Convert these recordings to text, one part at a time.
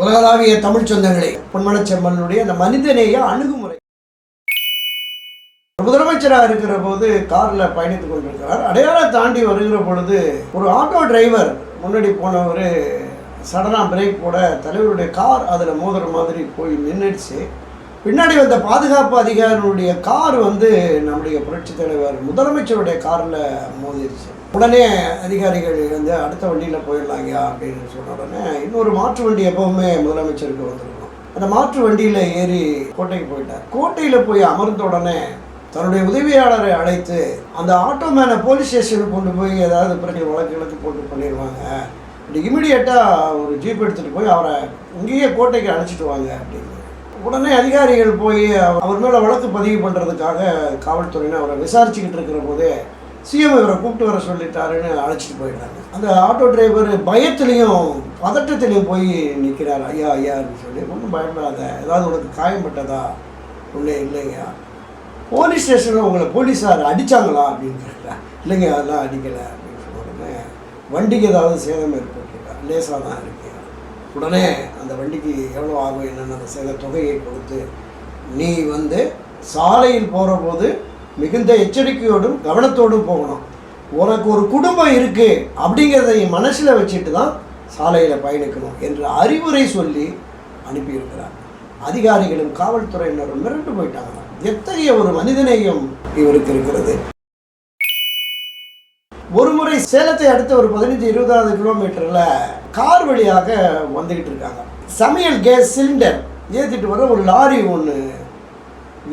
உலகளாவிய தமிழ் சொந்தங்களே. பொன்மனச்செம்மனுடைய அந்த மனிதநேய அணுகுமுறை. முதலமைச்சராக இருக்கிற போது காரில் பயணித்துக் கொண்டிருக்கிறார். அடையாளம் தாண்டி வருகிற பொழுது ஒரு ஆட்டோ டிரைவர் முன்னாடி போனவர் சடனாக பிரேக் போட தலைவருடைய கார் அதில் மோதுற மாதிரி போய் நின்றுடுச்சு பின்னாடி வந்த பாதுகாப்பு அதிகாரிகளுடைய கார் வந்து நம்முடைய புரட்சித் தலைவர் முதலமைச்சருடைய காரில் மோதிருச்சு. உடனே அதிகாரிகள் வந்து அடுத்த வண்டியில் போயிடலாங்க அப்படின்னு சொன்ன உடனே இன்னொரு மாற்று வண்டி எப்பவுமே முதலமைச்சருக்கு வந்துருக்கணும் அந்த மாற்று வண்டியில் ஏறி கோட்டைக்கு போயிட்டார். கோட்டையில் போய் அமர்ந்த உடனே தன்னுடைய உதவியாளரை அழைத்து அந்த ஆட்டோ மேனை போலீஸ் ஸ்டேஷனுக்கு கொண்டு போய் ஏதாவது பிரச்சனை வழக்குகளுக்கு போட்டு பண்ணிடுவாங்க இப்படி இமிடியேட்டாக ஒரு ஜீப் எடுத்துகிட்டு போய் அவரை இங்கேயே கோட்டைக்கு அழைச்சிட்டு வாங்க அப்படின்னு. உடனே அதிகாரிகள் போய் அவர் மேலே வழக்கு பதிவு பண்ணுறதுக்காக காவல்துறையினர் அவரை விசாரிச்சுக்கிட்டு இருக்கிற போதே சிஎம் இவரை கூப்பிட்டு வர சொல்லிட்டாருன்னு அழைச்சிட்டு போயிடுறாங்க. அந்த ஆட்டோ டிரைவர் பயத்துலேயும் பதட்டத்திலையும் போய் நிற்கிறார் ஐயா ஐயான்னு சொல்லி. ஒன்றும் பயப்படாத. ஏதாவது உனக்கு காயம்பட்டதா ஒன்றே இல்லைங்கய்யா. போலீஸ் ஸ்டேஷனில் உங்களை போலீஸார் அடித்தாங்களா அப்படின்னு கேட்டேன் இல்லைங்க அதெல்லாம் அடிக்கலை அப்படின்னு சொன்ன உடனே வண்டிக்கு ஏதாவது சேதம் ஏற்பட்டிருக்கா? லேசாக தான் இருக்குது உடனே அந்த வண்டிக்கு எவ்வளோ ஆகும் என்னென்ன அந்த சேத தொகையை கொடுத்து நீ வந்து சாலையில் போகிற போது மிகுந்த எச்சரிக்கையோடும் கவனத்தோடும் போகணும். உனக்கு ஒரு குடும்பம் இருக்குது அப்படிங்கிறத மனசில் வச்சுட்டு தான் சாலையில் பயணிக்கணும் என்று அறிவுரை சொல்லி அனுப்பியிருக்கிறார். அதிகாரிகளும் காவல்துறையினரும் மிரண்டு போயிட்டாங்க எத்தகைய ஒரு மனிதநேயம் இவருக்கு இருக்கிறது? ஒரு முறை சேலத்தை அடுத்த ஒரு பதினஞ்சு இருபதாவது கிலோமீட்டரில் கார் வழியாக வந்துக்கிட்டு இருக்காங்க. சமையல் கேஸ் சிலிண்டர். ஏற்றிட்டு வர ஒரு லாரி ஒன்று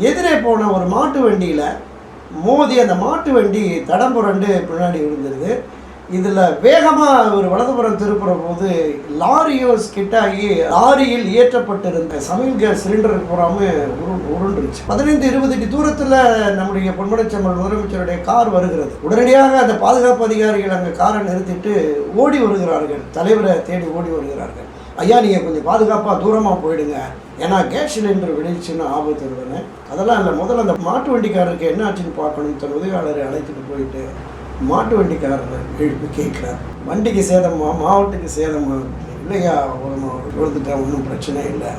எதிரே போன ஒரு மாட்டு வண்டியில் மோதி அந்த மாட்டு வண்டி தடம் புரண்டு பின்னாடி விழுந்துருது இதில் வேகமாக ஒரு வலதுபுறம் திருப்புற போது லாரியும் கிட்ட ஆகி லாரியில் ஏற்றப்பட்டிருந்த சமையல் கேஸ் சிலிண்டர் பூராமல் உரு உருண்டுருச்சு. பதினைந்து இருபது அடி தூரத்தில் நம்முடைய பொன்முடச்சம்பல் முதலமைச்சருடைய கார் வருகிறது. உடனடியாக அந்த பாதுகாப்பு அதிகாரிகள் அங்கே காரை நிறுத்திட்டு ஓடி வருகிறார்கள். தலைவரை தேடி ஓடி வருகிறார்கள். ஐயா நீங்கள் கொஞ்சம் பாதுகாப்பாக தூரமாக போயிடுங்க. ஏன்னா கேஸ் சிலிண்டர் வெடிச்சுன்னு ஆபத்து இருந்தேன் அதெல்லாம் இல்லை. முதல்ல அந்த மாட்டு வண்டிக்காரருக்கு என்ன ஆச்சுன்னு பார்க்கணும். தன் உதவியாளரை அழைச்சிட்டு போயிட்டு மாட்டு வண்டிக்காரர் எழுப்பி கேட்குறார். வண்டிக்கு சேதமா மாவட்டத்துக்கு சேதமா இல்லையா? விழுந்துட்டா ஒன்றும் பிரச்சனை இல்லை.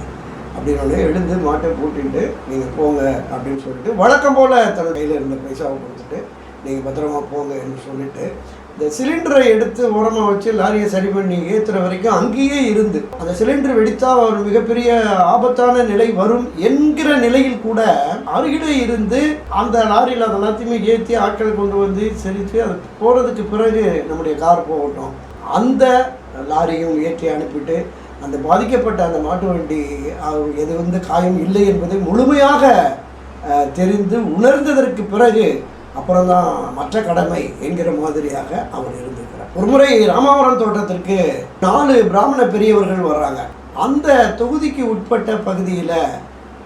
அப்படின்னு எழுந்து மாட்டை கூட்டிகிட்டு நீங்கள் போங்க அப்படின்னு சொல்லிட்டு வழக்கம் போல் தன் கையில் இருந்த பைசாவை கொடுத்துட்டு நீங்கள் பத்திரமா போங்க என்று சொல்லிட்டு இந்த சிலிண்டரை எடுத்து ஓரமாக வச்சு லாரியை சரி பண்ணி ஏற்றுற வரைக்கும் அங்கேயே இருந்து அந்த சிலிண்டர் வெடித்தால் ஒரு மிகப்பெரிய ஆபத்தான நிலை வரும் என்கிற நிலையில் கூட அருகிலே இருந்து அந்த லாரியில் அதை எல்லாத்தையுமே ஏற்றி ஆட்கள் கொண்டு வந்து செலுத்தி அது போகிறதுக்கு பிறகு நம்முடைய கார் போகட்டும். அந்த லாரியும் ஏற்றி அனுப்பிட்டு அந்த பாதிக்கப்பட்ட அந்த மாட்டு வண்டி எது வந்து காயம் இல்லை என்பதை முழுமையாக தெரிந்து உணர்ந்ததற்கு பிறகு அப்புறம்தான் மற்ற கடமை என்கிற மாதிரியாக அவர் இருந்திருக்கிறார். ஒரு முறை ராமாவரம் தோட்டத்திற்கு நாலு பிராமண பெரியவர்கள் வர்றாங்க. அந்த தொகுதிக்கு உட்பட்ட பகுதியில்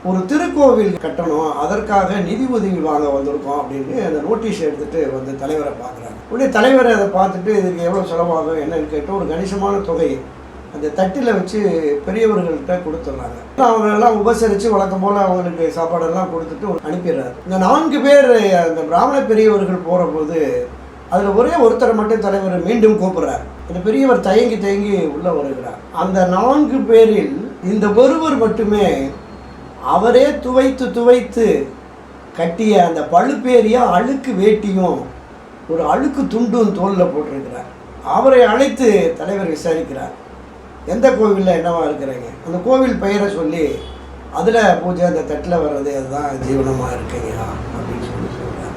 ஒரு திருக்கோவில் கட்டணும் அதற்காக நிதி உதவி வாங்க வந்திருக்கோம் அப்படின்னு அந்த நோட்டீஸ் எடுத்துகிட்டு வந்து தலைவரை பார்க்குறாங்க. உடனே தலைவரை அதை பார்த்துட்டு இதுக்கு எவ்வளோ செலவாகும் என்னன்னு கேட்டு ஒரு கணிசமான தொகை அந்த தட்டில் வச்சு பெரியவர்கள்ட்ட கொடுத்துட்றாங்க அவங்களெல்லாம் உபசரித்து வழக்கம் போல் அவங்களுக்கு சாப்பாடெல்லாம் கொடுத்துட்டு அனுப்பிடுறாரு. இந்த நான்கு பேர் அந்த பிராமண பெரியவர்கள் போகிற போது அதில் ஒரே ஒருத்தரை மட்டும் தலைவர் மீண்டும் கூப்பிட்றார். அந்த பெரியவர் தயங்கி தயங்கி உள்ளே வருகிறார். அந்த நான்கு பேரில் இந்த ஒருவர் மட்டுமே அவரே துவைத்து துவைத்து கட்டிய அந்த பழுப்பேரியா அழுக்கு வேட்டியும் ஒரு அழுக்கு துண்டும் தோலில் போட்டிருக்கிறார். அவரை அழைத்து தலைவர் விசாரிக்கிறார். எந்த கோவிலில் என்னவா இருக்கிறீங்க? அந்த கோவில் பெயரை சொல்லி அதில் பூஜை அந்த தட்டில் வர்றது அதுதான் ஜீவனமாக இருக்குங்க அப்படின்னு சொல்லி சொல்கிறார்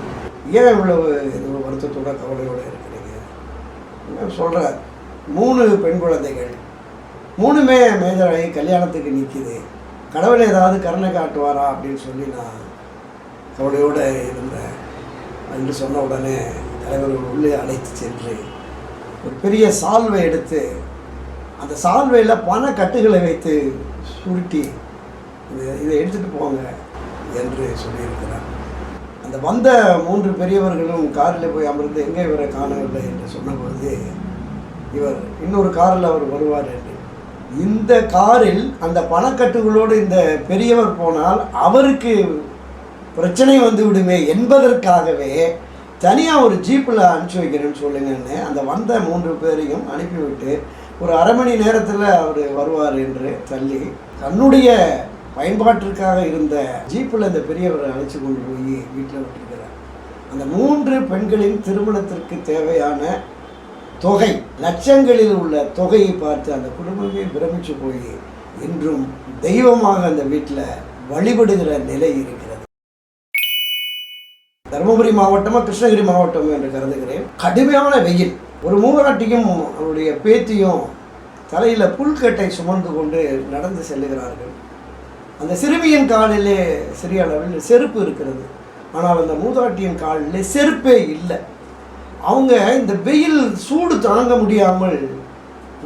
ஏன் இவ்வளவு இது வருத்தத்தோட கவலையோடு இருக்கிறீங்க? சொல்கிறார் மூணு பெண் குழந்தைகள். மூணுமே மேஜராகி கல்யாணத்துக்கு நிற்கிது கடவுள் ஏதாவது கருணை காட்டுவாரா அப்படின்னு சொல்லி நான் கவலையோடு இருந்தேன். என்று சொன்ன உடனே தலைவர் உள்ளே அழைத்து சென்று ஒரு பெரிய சால்வை எடுத்து அந்த சால்வையில் பண கட்டுகளை வைத்து சுருட்டி இதை இதை எடுத்துகிட்டு போங்க என்று சொல்லியிருக்கிறார். அந்த வந்த மூன்று பெரியவர்களும் காரில் போய் அமர்ந்து எங்கே இவரை காணவில்லை? என்று சொன்னபொழுது இவர் இன்னொரு காரில் அவர் வருவார் என்று. இந்த காரில் அந்த பணக்கட்டுகளோடு இந்த பெரியவர் போனால் அவருக்கு பிரச்சனை வந்து விடுமே என்பதற்காகவே தனியாக ஒரு ஜீப்பில் அனுப்பிச்சி வைக்கிறேன்னு சொல்லுங்கன்னு அந்த வந்த மூன்று பேரையும் அனுப்பிவிட்டு ஒரு அரை மணி நேரத்தில் அவர் வருவார் என்று தள்ளி தன்னுடைய பயன்பாட்டிற்காக இருந்த ஜீப்பில் அந்த பெரியவரை அழைச்சி கொண்டு போய் வீட்டில் விட்டுருக்கிறார். அந்த மூன்று பெண்களின் திருமணத்திற்கு தேவையான தொகை லட்சங்களில் உள்ள தொகையை பார்த்து அந்த குடும்பமே பிரமிச்சு போய் இன்றும் தெய்வமாக அந்த வீட்டில் வழிபடுகிற நிலை இருக்கிறது. தருமபுரி மாவட்டமாக கிருஷ்ணகிரி மாவட்டம் என்று கருதுகிறேன். கடுமையான வெயில். ஒரு மூவராட்டியும் அவருடைய பேத்தியும் தலையில் புல்கட்டை சுமந்து கொண்டு நடந்து செல்லுகிறார்கள். அந்த சிறுமியின் காலிலே சிறிய அளவில் செருப்பு இருக்கிறது. ஆனால் அந்த மூதாட்டியின் காலிலே செருப்பே இல்லை. அவங்க இந்த வெயில் சூடு தாங்க முடியாமல்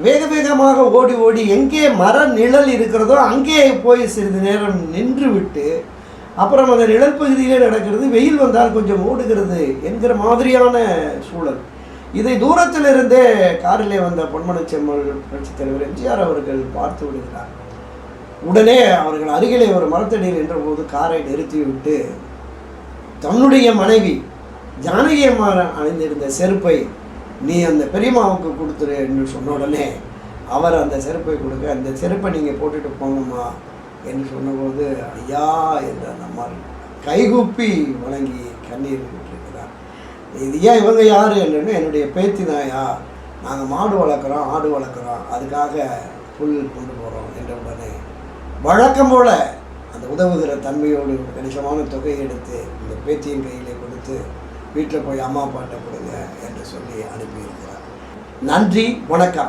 வேக வேகமாக ஓடி ஓடி எங்கே மர நிழல் இருக்கிறதோ அங்கே போய் சிறிது நேரம் நின்று விட்டு அப்புறம் அந்த நிழல் பகுதியிலே நடக்கிறது வெயில் வந்தால் கொஞ்சம் ஓடுகிறது என்கிற மாதிரியான சூழல். இதை தூரத்தில் இருந்தே காரிலே வந்த பொன்மனச் செம்மல் புரட்சித் தலைவர் எம்ஜிஆர் அவர்கள் பார்த்து விடுகிறார். உடனே அவர்கள் அருகிலே ஒரு மரத்தடியில் நின்றபோது காரை நிறுத்திவிட்டு தன்னுடைய மனைவி ஜானகி அம்மா அணிந்திருந்த செருப்பை நீ அந்த பெரியம்மாவுக்கு கொடுத்துரு என்று சொன்ன உடனே அவர் அந்த செருப்பை கொடுக்க அந்த செருப்பை நீங்கள் போட்டுட்டு போங்கம்மா என்று சொன்னபோது ஐயா என்று அந்த அம்மாள் கைகூப்பி வணங்கி கண்ணீர் விட்டிருக்கிறார். இது ஏன் இவங்க யார் என்னன்னு என்னுடைய பேத்தி தாயா நாங்கள் மாடு வளர்க்குறோம் ஆடு வளர்க்குறோம். அதுக்காக புல் கொண்டு போகிறோம் என்ற உடனே வழக்கம் போல் அந்த உதவுகிற தன்மையோடு ஒரு கணிசமான தொகையை எடுத்து இந்த பேத்தியின் கையிலே கொடுத்து வீட்டில் போய் அம்மா அப்பாட்ட கொடுங்க என்று சொல்லி அனுப்பியிருக்கிறார். நன்றி வணக்கம்.